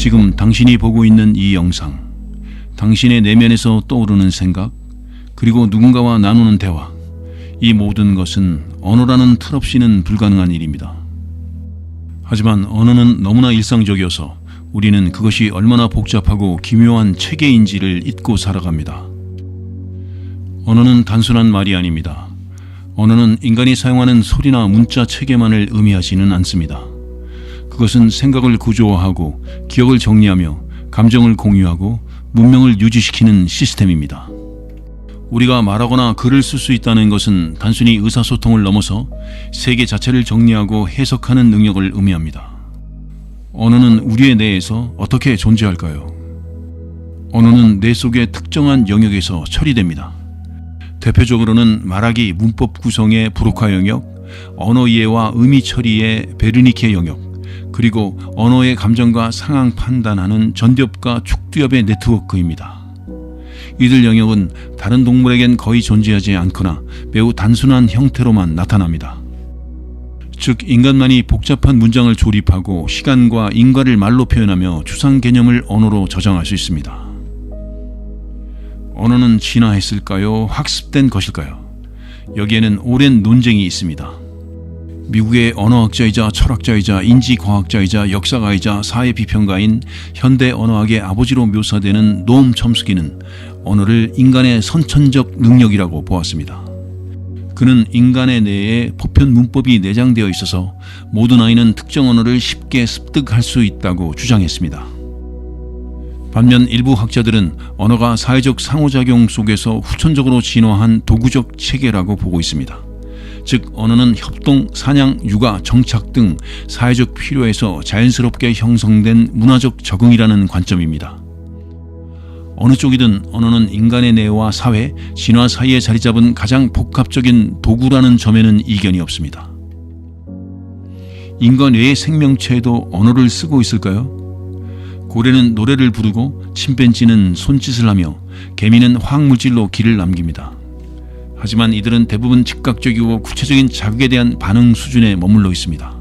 지금 당신이 보고 있는 이 영상, 당신의 내면에서 떠오르는 생각, 그리고 누군가와 나누는 대화, 이 모든 것은 언어라는 틀 없이는 불가능한 일입니다. 하지만 언어는 너무나 일상적이어서 우리는 그것이 얼마나 복잡하고 기묘한 체계인지를 잊고 살아갑니다. 언어는 단순한 말이 아닙니다. 언어는 인간이 사용하는 소리나 문자 체계만을 의미하지는 않습니다. 그것은 생각을 구조화하고 기억을 정리하며 감정을 공유하고 문명을 유지시키는 시스템입니다. 우리가 말하거나 글을 쓸 수 있다는 것은 단순히 의사소통을 넘어서 세계 자체를 정리하고 해석하는 능력을 의미합니다. 언어는 우리의 뇌에서 어떻게 존재할까요? 언어는 뇌 속의 특정한 영역에서 처리됩니다. 대표적으로는 말하기 문법 구성의 브로카 영역, 언어 이해와 의미 처리의 베르니케 영역, 그리고 언어의 감정과 상황 판단하는 전두엽과 축두엽의 네트워크입니다. 이들 영역은 다른 동물에겐 거의 존재하지 않거나 매우 단순한 형태로만 나타납니다. 즉, 인간만이 복잡한 문장을 조립하고 시간과 인과를 말로 표현하며 추상 개념을 언어로 저장할 수 있습니다. 언어는 진화했을까요? 학습된 것일까요? 여기에는 오랜 논쟁이 있습니다. 미국의 언어학자이자 철학자이자 인지과학자이자 역사가이자 사회비평가인 현대 언어학의 아버지로 묘사되는 노엄 첨스키는 언어를 인간의 선천적 능력이라고 보았습니다. 그는 인간의 뇌에 보편 문법이 내장되어 있어서 모든 아이는 특정 언어를 쉽게 습득할 수 있다고 주장했습니다. 반면 일부 학자들은 언어가 사회적 상호작용 속에서 후천적으로 진화한 도구적 체계라고 보고 있습니다. 즉 언어는 협동, 사냥, 육아, 정착 등 사회적 필요에서 자연스럽게 형성된 문화적 적응이라는 관점입니다. 어느 쪽이든 언어는 인간의 뇌와 사회, 진화 사이에 자리 잡은 가장 복합적인 도구라는 점에는 이견이 없습니다. 인간 외의 생명체에도 언어를 쓰고 있을까요? 고래는 노래를 부르고 침팬지는 손짓을 하며 개미는 화학물질로 길을 남깁니다. 하지만 이들은 대부분 즉각적이고 구체적인 자극에 대한 반응 수준에 머물러 있습니다.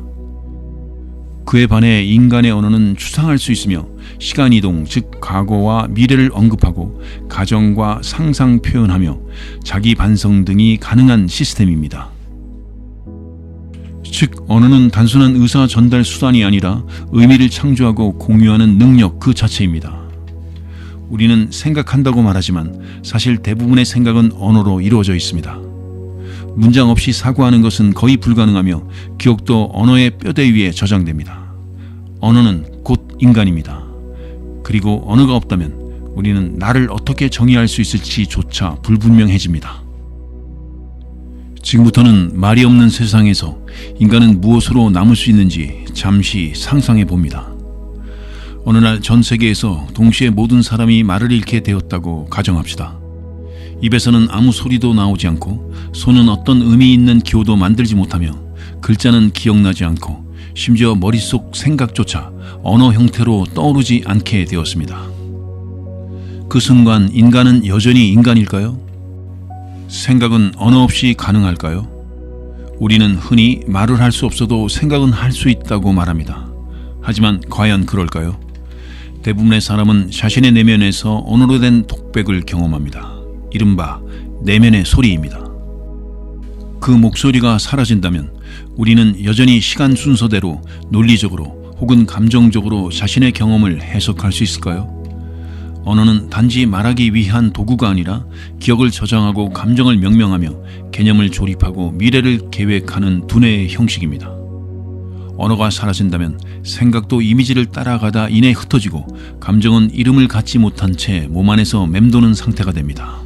그에 반해 인간의 언어는 추상할 수 있으며 시간 이동, 즉 과거와 미래를 언급하고 가정과 상상 표현하며 자기 반성 등이 가능한 시스템입니다. 즉 언어는 단순한 의사 전달 수단이 아니라 의미를 창조하고 공유하는 능력 그 자체입니다. 우리는 생각한다고 말하지만 사실 대부분의 생각은 언어로 이루어져 있습니다. 문장 없이 사고하는 것은 거의 불가능하며 기억도 언어의 뼈대 위에 저장됩니다. 언어는 곧 인간입니다. 그리고 언어가 없다면 우리는 나를 어떻게 정의할 수 있을지조차 불분명해집니다. 지금부터는 말이 없는 세상에서 인간은 무엇으로 남을 수 있는지 잠시 상상해 봅니다. 어느 날 전 세계에서 동시에 모든 사람이 말을 잃게 되었다고 가정합시다. 입에서는 아무 소리도 나오지 않고 손은 어떤 의미 있는 기호도 만들지 못하며 글자는 기억나지 않고 심지어 머릿속 생각조차 언어 형태로 떠오르지 않게 되었습니다. 그 순간 인간은 여전히 인간일까요? 생각은 언어 없이 가능할까요? 우리는 흔히 말을 할 수 없어도 생각은 할 수 있다고 말합니다. 하지만 과연 그럴까요? 대부분의 사람은 자신의 내면에서 언어로 된 독백을 경험합니다. 이른바 내면의 소리입니다. 그 목소리가 사라진다면 우리는 여전히 시간 순서대로 논리적으로 혹은 감정적으로 자신의 경험을 해석할 수 있을까요? 언어는 단지 말하기 위한 도구가 아니라 기억을 저장하고 감정을 명명하며 개념을 조립하고 미래를 계획하는 두뇌의 형식입니다. 언어가 사라진다면 생각도 이미지를 따라가다 이내 흩어지고 감정은 이름을 갖지 못한 채 몸 안에서 맴도는 상태가 됩니다.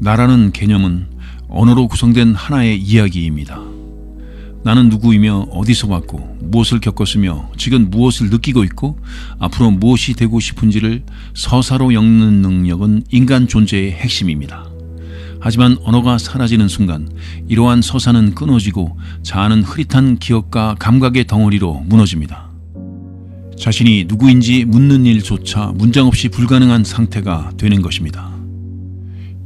나라는 개념은 언어로 구성된 하나의 이야기입니다. 나는 누구이며 어디서 왔고 무엇을 겪었으며 지금 무엇을 느끼고 있고 앞으로 무엇이 되고 싶은지를 서사로 엮는 능력은 인간 존재의 핵심입니다. 하지만 언어가 사라지는 순간 이러한 서사는 끊어지고 자아는 흐릿한 기억과 감각의 덩어리로 무너집니다. 자신이 누구인지 묻는 일조차 문장 없이 불가능한 상태가 되는 것입니다.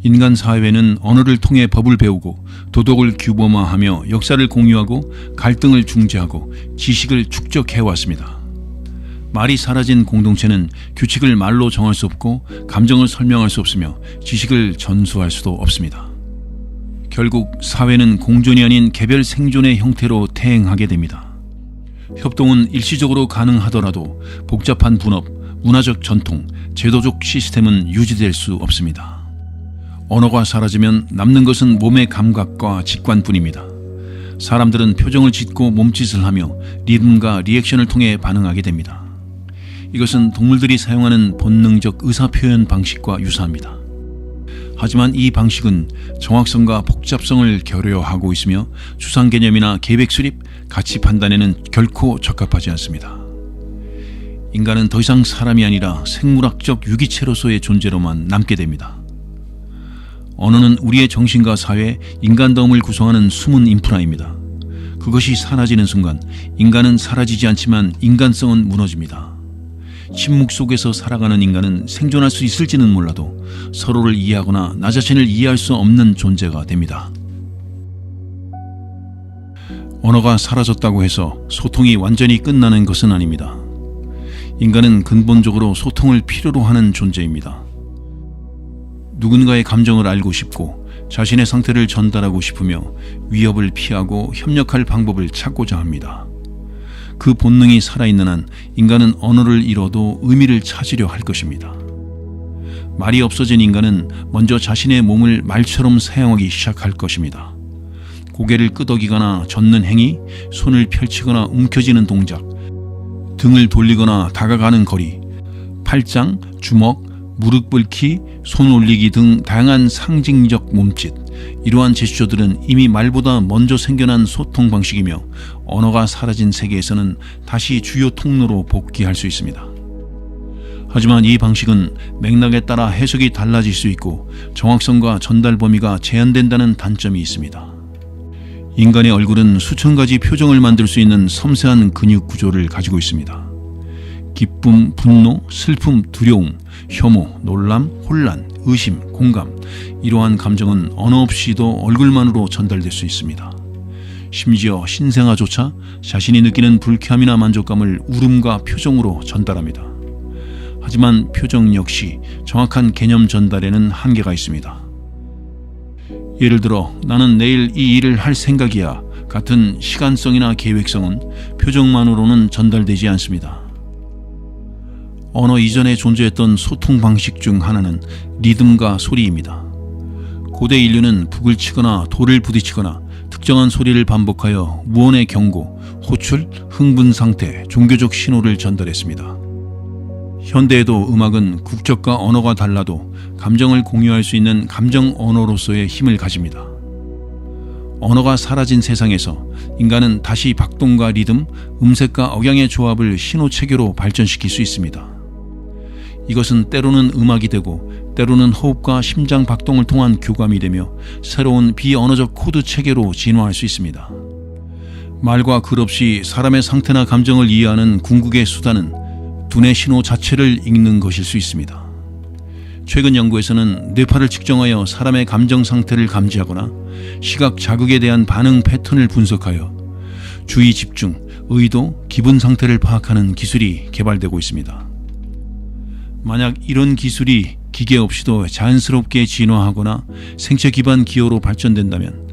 인간 사회는 언어를 통해 법을 배우고 도덕을 규범화하며 역사를 공유하고 갈등을 중재하고 지식을 축적해 왔습니다. 말이 사라진 공동체는 규칙을 말로 정할 수 없고 감정을 설명할 수 없으며 지식을 전수할 수도 없습니다. 결국 사회는 공존이 아닌 개별 생존의 형태로 태행하게 됩니다. 협동은 일시적으로 가능하더라도 복잡한 분업, 문화적 전통, 제도적 시스템은 유지될 수 없습니다. 언어가 사라지면 남는 것은 몸의 감각과 직관뿐입니다. 사람들은 표정을 짓고 몸짓을 하며 리듬과 리액션을 통해 반응하게 됩니다. 이것은 동물들이 사용하는 본능적 의사 표현 방식과 유사합니다. 하지만 이 방식은 정확성과 복잡성을 결여하고 있으며 추상 개념이나 계획 수립, 가치 판단에는 결코 적합하지 않습니다. 인간은 더 이상 사람이 아니라 생물학적 유기체로서의 존재로만 남게 됩니다. 언어는 우리의 정신과 사회, 인간다움을 구성하는 숨은 인프라입니다. 그것이 사라지는 순간 인간은 사라지지 않지만 인간성은 무너집니다. 침묵 속에서 살아가는 인간은 생존할 수 있을지는 몰라도 서로를 이해하거나 나 자신을 이해할 수 없는 존재가 됩니다. 언어가 사라졌다고 해서 소통이 완전히 끝나는 것은 아닙니다. 인간은 근본적으로 소통을 필요로 하는 존재입니다. 누군가의 감정을 알고 싶고 자신의 상태를 전달하고 싶으며 위협을 피하고 협력할 방법을 찾고자 합니다. 그 본능이 살아있는 한 인간은 언어를 잃어도 의미를 찾으려 할 것입니다. 말이 없어진 인간은 먼저 자신의 몸을 말처럼 사용하기 시작할 것입니다. 고개를 끄덕이거나 젓는 행위, 손을 펼치거나 움켜쥐는 동작, 등을 돌리거나 다가가는 거리, 팔짱, 주먹, 무릎 꿇기, 손 올리기 등 다양한 상징적 몸짓, 이러한 제스처들은 이미 말보다 먼저 생겨난 소통 방식이며 언어가 사라진 세계에서는 다시 주요 통로로 복귀할 수 있습니다. 하지만 이 방식은 맥락에 따라 해석이 달라질 수 있고 정확성과 전달 범위가 제한된다는 단점이 있습니다. 인간의 얼굴은 수천 가지 표정을 만들 수 있는 섬세한 근육 구조를 가지고 있습니다. 기쁨, 분노, 슬픔, 두려움, 혐오, 놀람, 혼란, 의심, 공감 이러한 감정은 언어 없이도 얼굴만으로 전달될 수 있습니다. 심지어 신생아조차 자신이 느끼는 불쾌함이나 만족감을 울음과 표정으로 전달합니다. 하지만 표정 역시 정확한 개념 전달에는 한계가 있습니다. 예를 들어 나는 내일 이 일을 할 생각이야 같은 시간성이나 계획성은 표정만으로는 전달되지 않습니다. 언어 이전에 존재했던 소통 방식 중 하나는 리듬과 소리입니다. 고대 인류는 북을 치거나 돌을 부딪히거나 특정한 소리를 반복하여 무언의 경고, 호출, 흥분 상태, 종교적 신호를 전달했습니다. 현대에도 음악은 국적과 언어가 달라도 감정을 공유할 수 있는 감정 언어로서의 힘을 가집니다. 언어가 사라진 세상에서 인간은 다시 박동과 리듬, 음색과 억양의 조합을 신호 체계로 발전시킬 수 있습니다. 이것은 때로는 음악이 되고 때로는 호흡과 심장 박동을 통한 교감이 되며 새로운 비언어적 코드 체계로 진화할 수 있습니다. 말과 글 없이 사람의 상태나 감정을 이해하는 궁극의 수단은 두뇌 신호 자체를 읽는 것일 수 있습니다. 최근 연구에서는 뇌파를 측정하여 사람의 감정 상태를 감지하거나 시각 자극에 대한 반응 패턴을 분석하여 주의 집중, 의도, 기분 상태를 파악하는 기술이 개발되고 있습니다. 만약 이런 기술이 기계 없이도 자연스럽게 진화하거나 생체 기반 기호로 발전된다면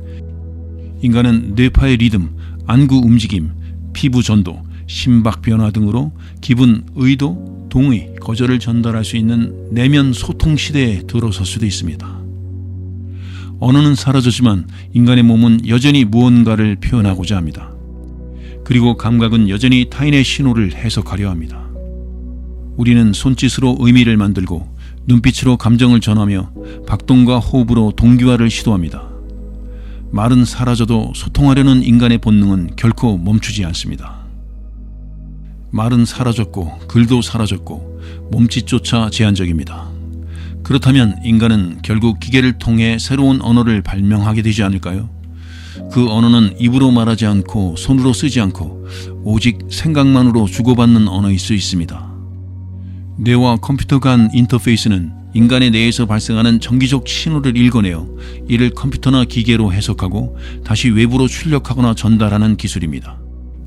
인간은 뇌파의 리듬, 안구 움직임, 피부 전도, 심박 변화 등으로 기분, 의도, 동의, 거절을 전달할 수 있는 내면 소통 시대에 들어설 수도 있습니다. 언어는 사라졌지만 인간의 몸은 여전히 무언가를 표현하고자 합니다. 그리고 감각은 여전히 타인의 신호를 해석하려 합니다. 우리는 손짓으로 의미를 만들고 눈빛으로 감정을 전하며 박동과 호흡으로 동기화를 시도합니다. 말은 사라져도 소통하려는 인간의 본능은 결코 멈추지 않습니다. 말은 사라졌고 글도 사라졌고 몸짓조차 제한적입니다. 그렇다면 인간은 결국 기계를 통해 새로운 언어를 발명하게 되지 않을까요? 그 언어는 입으로 말하지 않고 손으로 쓰지 않고 오직 생각만으로 주고받는 언어일 수 있습니다. 뇌와 컴퓨터 간 인터페이스는 인간의 뇌에서 발생하는 정기적 신호를 읽어내어 이를 컴퓨터나 기계로 해석하고 다시 외부로 출력하거나 전달하는 기술입니다.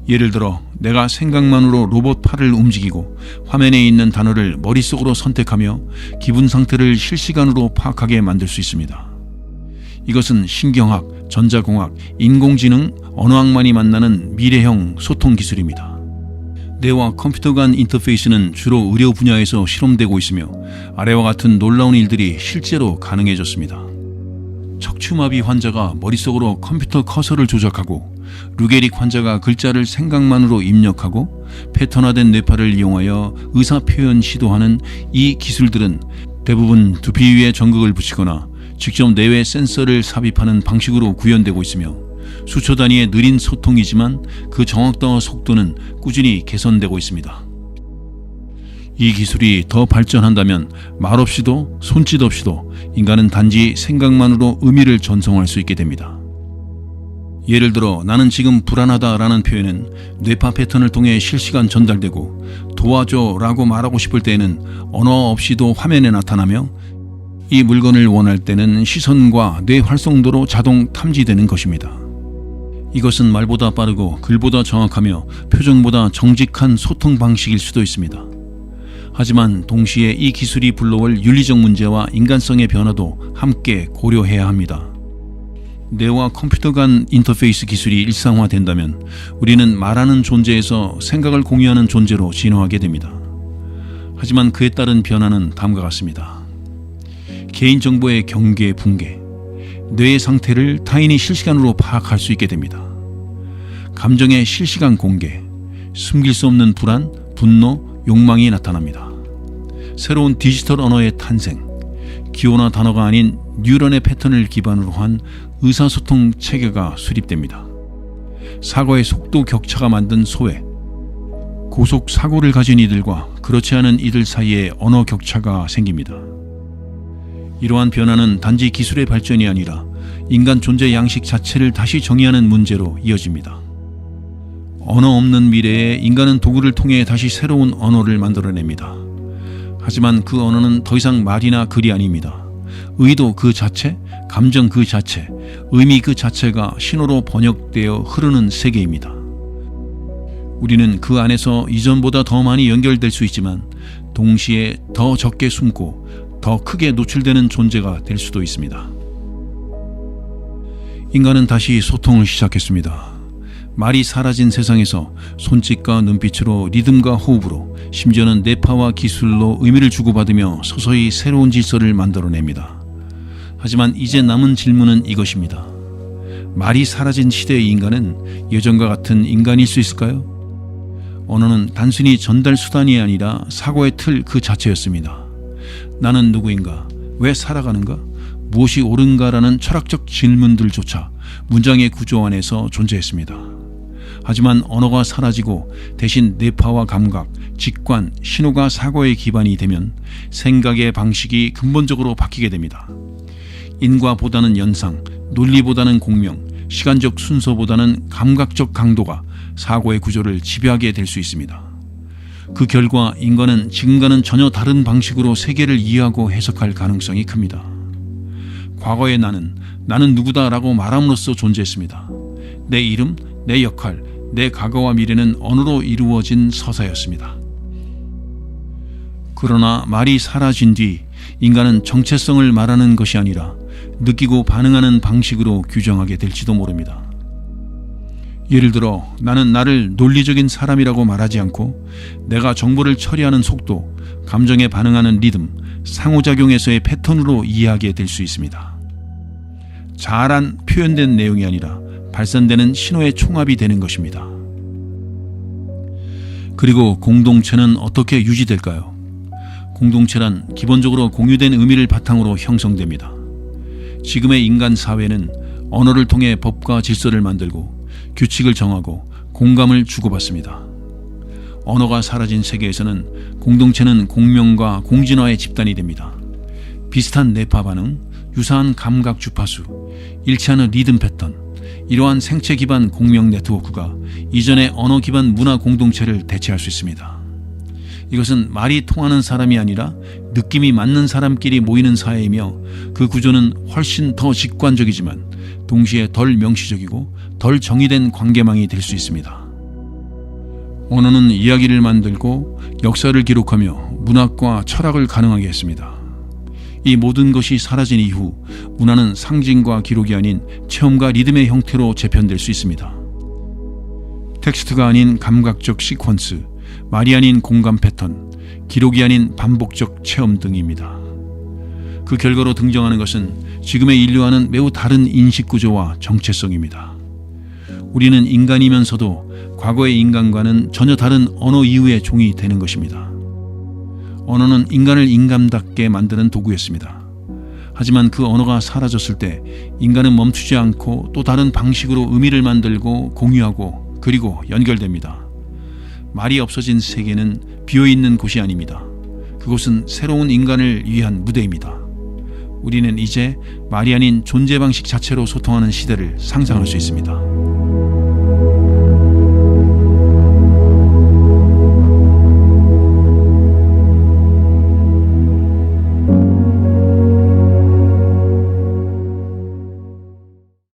예를 들어 내가 생각만으로 로봇 팔을 움직이고 화면에 있는 단어를 머릿속으로 선택하며 기분 상태를 실시간으로 파악하게 만들 수 있습니다. 이것은 신경학, 전자공학, 인공지능, 언어학만이 만나는 미래형 소통 기술입니다. 뇌와 컴퓨터 간 인터페이스는 주로 의료 분야에서 실험되고 있으며 아래와 같은 놀라운 일들이 실제로 가능해졌습니다. 척추마비 환자가 머릿속으로 컴퓨터 커서를 조작하고 루게릭 환자가 글자를 생각만으로 입력하고 패턴화된 뇌파를 이용하여 의사 표현 시도하는 이 기술들은 대부분 두피 위에 전극을 붙이거나 직접 내외 센서를 삽입하는 방식으로 구현되고 있으며 수초 단위의 느린 소통이지만 그 정확도와 속도는 꾸준히 개선되고 있습니다. 이 기술이 더 발전한다면 말 없이도 손짓 없이도 인간은 단지 생각만으로 의미를 전송할 수 있게 됩니다. 예를 들어 나는 지금 불안하다라는 표현은 뇌파 패턴을 통해 실시간 전달되고 도와줘라고 말하고 싶을 때에는 언어 없이도 화면에 나타나며 이 물건을 원할 때는 시선과 뇌 활성도로 자동 탐지되는 것입니다. 이것은 말보다 빠르고 글보다 정확하며 표정보다 정직한 소통 방식일 수도 있습니다. 하지만 동시에 이 기술이 불러올 윤리적 문제와 인간성의 변화도 함께 고려해야 합니다. 뇌와 컴퓨터 간 인터페이스 기술이 일상화된다면 우리는 말하는 존재에서 생각을 공유하는 존재로 진화하게 됩니다. 하지만 그에 따른 변화는 다음과 같습니다. 개인정보의 경계 붕괴, 뇌의 상태를 타인이 실시간으로 파악할 수 있게 됩니다. 감정의 실시간 공개, 숨길 수 없는 불안, 분노, 욕망이 나타납니다. 새로운 디지털 언어의 탄생, 기호나 단어가 아닌 뉴런의 패턴을 기반으로 한 의사소통 체계가 수립됩니다. 사고의 속도 격차가 만든 소외, 고속 사고를 가진 이들과 그렇지 않은 이들 사이에 언어 격차가 생깁니다. 이러한 변화는 단지 기술의 발전이 아니라 인간 존재 양식 자체를 다시 정의하는 문제로 이어집니다. 언어 없는 미래에 인간은 도구를 통해 다시 새로운 언어를 만들어냅니다. 하지만 그 언어는 더 이상 말이나 글이 아닙니다. 의도 그 자체, 감정 그 자체, 의미 그 자체가 신호로 번역되어 흐르는 세계입니다. 우리는 그 안에서 이전보다 더 많이 연결될 수 있지만 동시에 더 적게 숨고 더 크게 노출되는 존재가 될 수도 있습니다. 인간은 다시 소통을 시작했습니다. 말이 사라진 세상에서 손짓과 눈빛으로 리듬과 호흡으로 심지어는 뇌파와 기술로 의미를 주고받으며 서서히 새로운 질서를 만들어냅니다. 하지만 이제 남은 질문은 이것입니다. 말이 사라진 시대의 인간은 예전과 같은 인간일 수 있을까요? 언어는 단순히 전달 수단이 아니라 사고의 틀 그 자체였습니다. 나는 누구인가? 왜 살아가는가? 무엇이 옳은가라는 철학적 질문들조차 문장의 구조 안에서 존재했습니다. 하지만 언어가 사라지고 대신 뇌파와 감각, 직관, 신호가 사고의 기반이 되면 생각의 방식이 근본적으로 바뀌게 됩니다. 인과보다는 연상, 논리보다는 공명, 시간적 순서보다는 감각적 강도가 사고의 구조를 지배하게 될 수 있습니다. 그 결과 인간은 지금과는 전혀 다른 방식으로 세계를 이해하고 해석할 가능성이 큽니다. 과거의 나는 나는 누구다라고 말함으로써 존재했습니다. 내 이름, 내 역할, 내 과거와 미래는 언어로 이루어진 서사였습니다. 그러나 말이 사라진 뒤 인간은 정체성을 말하는 것이 아니라 느끼고 반응하는 방식으로 규정하게 될지도 모릅니다. 예를 들어 나는 나를 논리적인 사람이라고 말하지 않고 내가 정보를 처리하는 속도, 감정에 반응하는 리듬, 상호작용에서의 패턴으로 이해하게 될 수 있습니다. 잘한 표현된 내용이 아니라 발산되는 신호의 총합이 되는 것입니다. 그리고 공동체는 어떻게 유지될까요? 공동체란 기본적으로 공유된 의미를 바탕으로 형성됩니다. 지금의 인간 사회는 언어를 통해 법과 질서를 만들고 규칙을 정하고 공감을 주고받습니다. 언어가 사라진 세계에서는 공동체는 공명과 공진화의 집단이 됩니다. 비슷한 뇌파 반응, 유사한 감각 주파수, 일치하는 리듬 패턴, 이러한 생체 기반 공명 네트워크가 이전의 언어 기반 문화 공동체를 대체할 수 있습니다. 이것은 말이 통하는 사람이 아니라 느낌이 맞는 사람끼리 모이는 사회이며 그 구조는 훨씬 더 직관적이지만 동시에 덜 명시적이고 덜 정의된 관계망이 될 수 있습니다. 언어는 이야기를 만들고 역사를 기록하며 문학과 철학을 가능하게 했습니다. 이 모든 것이 사라진 이후 문화는 상징과 기록이 아닌 체험과 리듬의 형태로 재편될 수 있습니다. 텍스트가 아닌 감각적 시퀀스, 말이 아닌 공감 패턴, 기록이 아닌 반복적 체험 등입니다. 그 결과로 등장하는 것은 지금의 인류와는 매우 다른 인식 구조와 정체성입니다. 우리는 인간이면서도 과거의 인간과는 전혀 다른 언어 이후의 종이 되는 것입니다. 언어는 인간을 인간답게 만드는 도구였습니다. 하지만 그 언어가 사라졌을 때 인간은 멈추지 않고 또 다른 방식으로 의미를 만들고 공유하고 그리고 연결됩니다. 말이 없어진 세계는 비어있는 곳이 아닙니다. 그곳은 새로운 인간을 위한 무대입니다. 우리는 이제 말이 아닌 존재 방식 자체로 소통하는 시대를 상상할 수 있습니다.